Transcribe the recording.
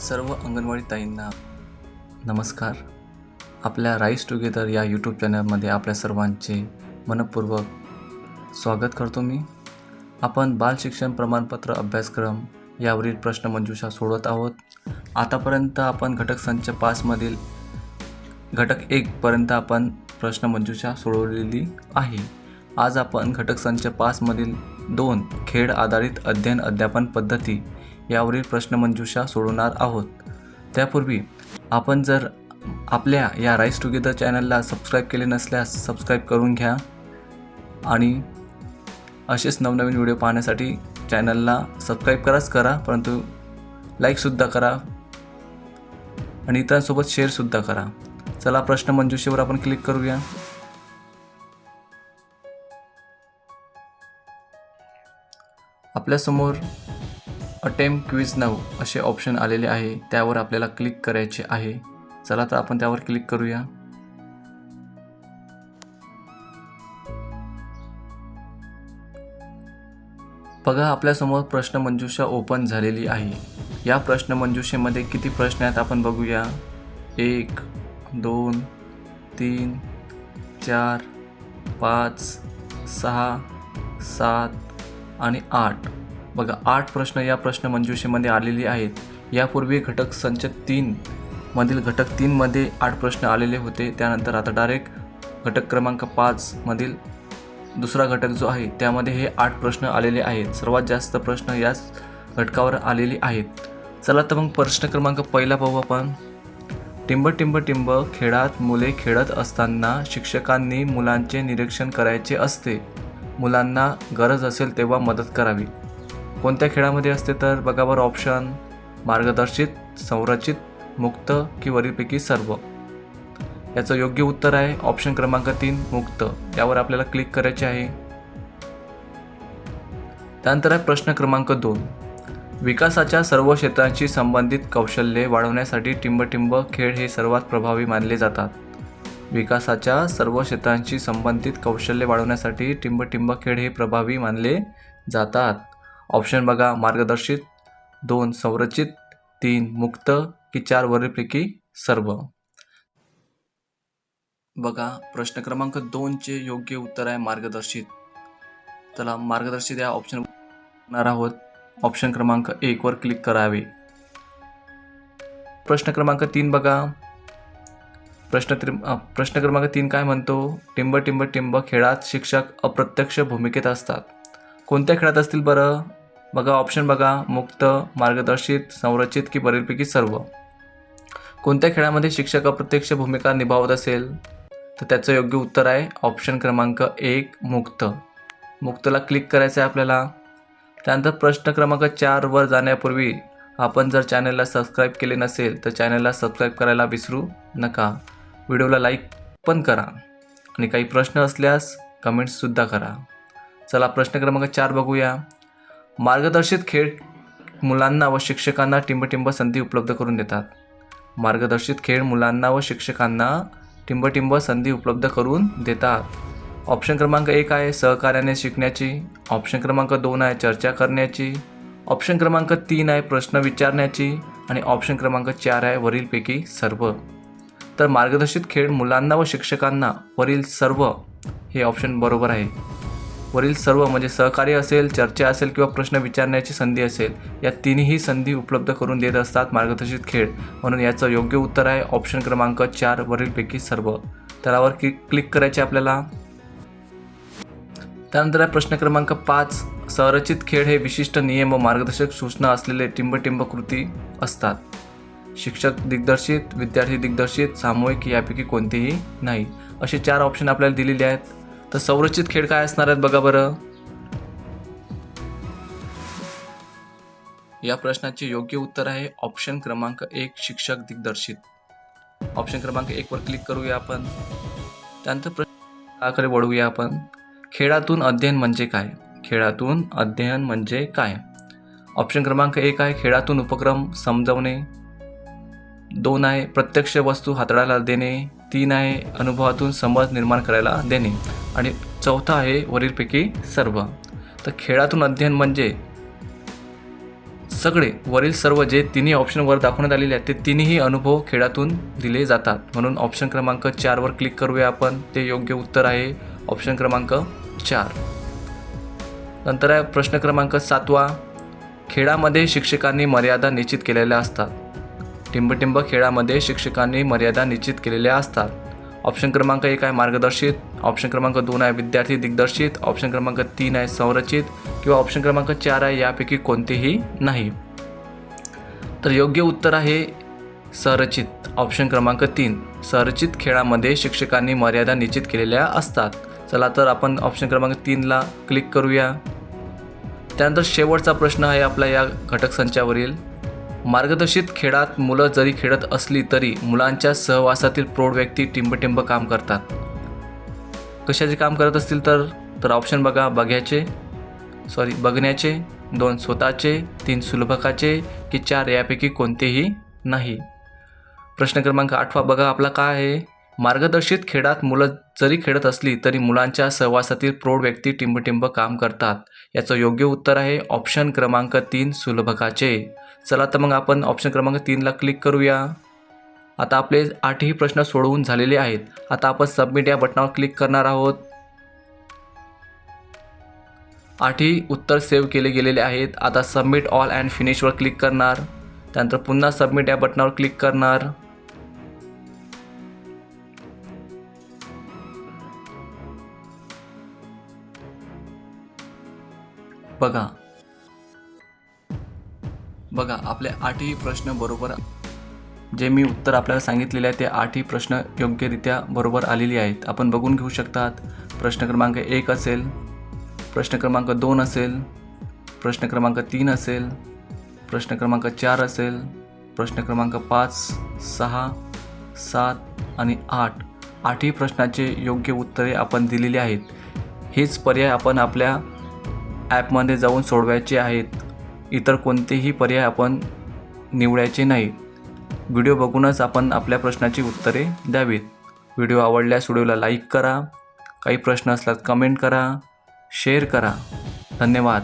सर्व अंगणवाडी ताईंना नमस्कार. आपल्या राईस टुगेदर या यूट्यूब चॅनलमध्ये आपल्या सर्वांचे मनपूर्वक स्वागत करतो मी. आपण बाल शिक्षण प्रमाणपत्र अभ्यासक्रम यावरील प्रश्नमंजुषा सोडत आहोत. आतापर्यंत आपण घटक संच पाचमधील घटक एकपर्यंत आपण प्रश्नमंजुषा सोडवलेली आहे. आज आपण घटक संच पाचमधील दोन खेळ आधारित अध्ययन अध्यापन पद्धती यावरील प्रश्नमंजुषा सोडवणार आहोत. त्यापूर्वी आपण जर आपल्या या राईस टुगेदर चॅनलला सबस्क्राईब केले नसल्यास सबस्क्राईब करून घ्या आणि असेच नवनवीन व्हिडिओ पाहण्यासाठी चॅनलला सबस्क्राईब कराच करा परंतु लाईकसुद्धा करा आणि इतरांसोबत शेअरसुद्धा करा. चला प्रश्नमंजुषेवर आपण क्लिक करूया. आपल्यासमोर अटेम क्विज नाऊ असे ऑप्शन आलेले आहे त्यावर आपल्याला क्लिक करायचे आहे. चला तर आपण त्यावर क्लिक करूया. बघा आपल्यासमोर प्रश्नमंजुषा ओपन झालेली आहे. या प्रश्नमंजुषेमध्ये किती प्रश्न आहेत आपण बघूया. एक दोन तीन चार पाच सहा सात आणि आठ. बघा आठ प्रश्न या प्रश्नमंजुषेमध्ये आलेले आहेत. यापूर्वी घटक संच तीन मधील घटक तीनमध्ये आठ प्रश्न आलेले होते. त्यानंतर आता डायरेक्ट घटक क्रमांक पाचमधील दुसरा घटक जो आहे त्यामध्ये हे आठ प्रश्न आलेले आहेत. सर्वात जास्त प्रश्न याच घटकावर आलेले आहेत. चला तर मग प्रश्न क्रमांक पहिला पाहू आपण. टिंब टिंब टिंब खेळात मुले खेळत असताना शिक्षकांनी मुलांचे निरीक्षण करायचे असते. मुलांना गरज असेल तेव्हा मदत करावी. कोणत्या खेळामध्ये असते तर बघा बरं ऑप्शन मार्गदर्शित संरचित मुक्त की वरीलपैकी सर्व. याचं योग्य उत्तर आहे ऑप्शन क्रमांक तीन मुक्त. यावर आपल्याला क्लिक करायचे आहे. त्यानंतर आहे प्रश्न क्रमांक दोन. विकासाच्या सर्व क्षेत्रांशी संबंधित कौशल्ये वाढवण्यासाठी टिंबटिंब खेळ हे सर्वात प्रभावी मानले जातात. विकासाच्या सर्व क्षेत्रांशी संबंधित कौशल्य वाढवण्यासाठी टिंबटिंब खेळ हे प्रभावी मानले जातात. ऑप्शन बघा मार्गदर्शित. दोन संरचित. तीन मुक्त. की चार वरीलपैकी सर्व. बघा प्रश्न क्रमांक दोनचे योग्य उत्तर आहे मार्गदर्शित. चला मार्गदर्शित या ऑप्शन बघणार आहोत. ऑप्शन क्रमांक एकवर क्लिक करावे. प्रश्न क्रमांक तीन बघा. प्रश्न प्रश्न क्रमांक तीन काय म्हणतो? टिंब टिंब टिंब खेळात शिक्षक अप्रत्यक्ष भूमिकेत असतात. कोणत्या खेळात असतील बरं? बघा ऑप्शन बघा. मुक्त मार्गदर्शित संरचित की बरेलपैकी सर्व. कोणत्या खेळामध्ये शिक्षक अप्रत्यक्ष भूमिका निभावत असेल? तर त्याचं योग्य उत्तर आहे ऑप्शन क्रमांक एक मुक्त. मुक्तला क्लिक करायचं आहे आपल्याला. त्यानंतर प्रश्न क्रमांक चारवर जाण्यापूर्वी आपण जर चॅनलला सबस्क्राईब केले नसेल तर चॅनलला सबस्क्राईब करायला विसरू नका. व्हिडिओला लाईक पण करा. आणि काही प्रश्न असल्यास कमेंट्ससुद्धा करा. चला प्रश्न क्रमांक चार बघूया. मार्गदर्शित खेळ मुलांना व शिक्षकांना टिंबटिंब संधी उपलब्ध करून देतात. मार्गदर्शित खेळ मुलांना व शिक्षकांना टिंबटिंब संधी उपलब्ध करून देतात. ऑप्शन क्रमांक एक आहे सहकार्याने शिकण्याची ऑप्शन क्रमांक दोन आहे चर्चा करण्याची ऑप्शन क्रमांक तीन आहे प्रश्न विचारण्याची आणि ऑप्शन क्रमांक चार आहे वरीलपैकी सर्व. तर मार्गदर्शित खेळ मुलांना व शिक्षकांना वरील सर्व हे ऑप्शन बरोबर आहे. वरील सर्व म्हणजे सहकार्य असेल चर्चा असेल किंवा प्रश्न विचारण्याची संधी असेल या तिन्ही संधी उपलब्ध करून देत असतात मार्गदर्शित खेळ. म्हणून याचं योग्य उत्तर आहे ऑप्शन क्रमांक चार वरीलपैकी सर्व. त्यावर क्लिक क्लिक करायचे आपल्याला. त्यानंतर आहे प्रश्न क्रमांक पाच. संरचित खेळ हे विशिष्ट नियम व मार्गदर्शक सूचना असलेले टिंबटिंब कृती असतात. शिक्षक दिग्दर्शित विद्यार्थी दिग्दर्शित सामूहिक यापैकी कोणतेही नाही. असे चार ऑप्शन आपल्याला दिलेले आहेत. तर संरचित खेळ काय असणार आहेत बघा बरं. या प्रश्नाचे योग्य उत्तर आहे ऑप्शन क्रमांक एक शिक्षक दिग्दर्शित. ऑप्शन क्रमांक एकवर क्लिक करूया आपण. त्यानंतर प्रश्नाकडे वळूया आपण. खेळातून अध्ययन म्हणजे काय? खेळातून अध्ययन म्हणजे काय? ऑप्शन क्रमांक एक आहे खेळातून उपक्रम समजवणे. दोन आहे प्रत्यक्ष वस्तू हाताळायला देणे. तीन आहे अनुभवातून समज निर्माण करायला देणे. आणि चौथा आहे वरीलपैकी सर्व. तर खेळातून अध्ययन म्हणजे सगळे वरील सर्व जे तिन्ही ऑप्शनवर दाखवण्यात आलेले आहेत ते तिन्ही अनुभव खेळातून दिले जातात. म्हणून ऑप्शन क्रमांक चारवर क्लिक करूया आपण. ते योग्य उत्तर आहे ऑप्शन क्रमांक चार. नंतर आहे प्रश्न क्रमांक सातवा. खेळामध्ये शिक्षकांनी मर्यादा निश्चित केलेल्या असतात. टिंबटिंब खेळामध्ये शिक्षकांनी मर्यादा निश्चित केलेल्या असतात. ऑप्शन क्रमांक एक आहे मार्गदर्शित. ऑप्शन क्रमांक दोन आहे विद्यार्थी दिग्दर्शित ऑप्शन क्रमांक तीन आहे संरचित किंवा ऑप्शन क्रमांक चार आहे यापैकी कोणतेही नाही. तर योग्य उत्तर आहे संरचित. ऑप्शन क्रमांक तीन संरचित खेळामध्ये शिक्षकांनी मर्यादा निश्चित केलेल्या असतात. चला तर आपण ऑप्शन क्रमांक तीनला क्लिक करूया. त्यानंतर शेवटचा प्रश्न आहे आपला या घटक संचावरील. मार्गदर्शित खेळात मुलं जरी खेळत असली तरी मुलांच्या सहवासातील प्रौढ व्यक्ती टिंबटिंब काम करतात. कशाचे काम करत असतील तर तर ऑप्शन बघा बघ्याचे. सॉरी बघण्याचे दोन स्वतःचे तीन सुलभकाचे की चार यापैकी कोणतेही नाही. प्रश्न क्रमांक आठवा बघा आपला काय आहे. मार्गदर्शित खेळात मुलं जरी खेळत असली तरी मुलांच्या सहवासातील प्रौढ व्यक्ती टिंबटिंब काम करतात. याचं योग्य उत्तर आहे ऑप्शन क्रमांक तीन सुलभकाचे. चला तर मग आपण ऑप्शन क्रमांक तीनला क्लिक करूया. आता आपले आठही प्रश्न सोडवून झालेले आहेत. आता आपण सबमिट या बटनावर क्लिक करणार आहोत. आठही उत्तर सेव्ह केले गेलेले आहेत. आता सबमिट ऑल अँड फिनिशवर क्लिक करणार. त्यानंतर पुन्हा सबमिट या बटनावर क्लिक करणार. बघा. बघा आपले आठही प्रश्न बरोबर जे मी उत्तर आपल्याला सांगितलेले आहे ते आठही प्रश्न योग्यरित्या बरोबर आलेली आहेत. आपण बघून घेऊ शकतात. प्रश्न क्रमांक एक असेल प्रश्न क्रमांक दोन असेल प्रश्न क्रमांक तीन असेल प्रश्न क्रमांक चार असेल प्रश्न क्रमांक पाच सहा सात आणि आठ. आठही प्रश्नाचे योग्य उत्तरे आपण दिलेली आहेत. हेच पर्याय आपण आपल्या ॲपमध्ये जाऊन सोडवायचे आहेत. इतर कोणतेही पर्याय आपण निवडायचे नाहीत. व्हिडिओ बघूनच आपण आपल्या प्रश्नाची उत्तरे द्यावीत. व्हिडिओ आवडल्यास व्हिडिओला लाईक करा. काही प्रश्न असल्यास कमेंट करा. शेअर करा. धन्यवाद.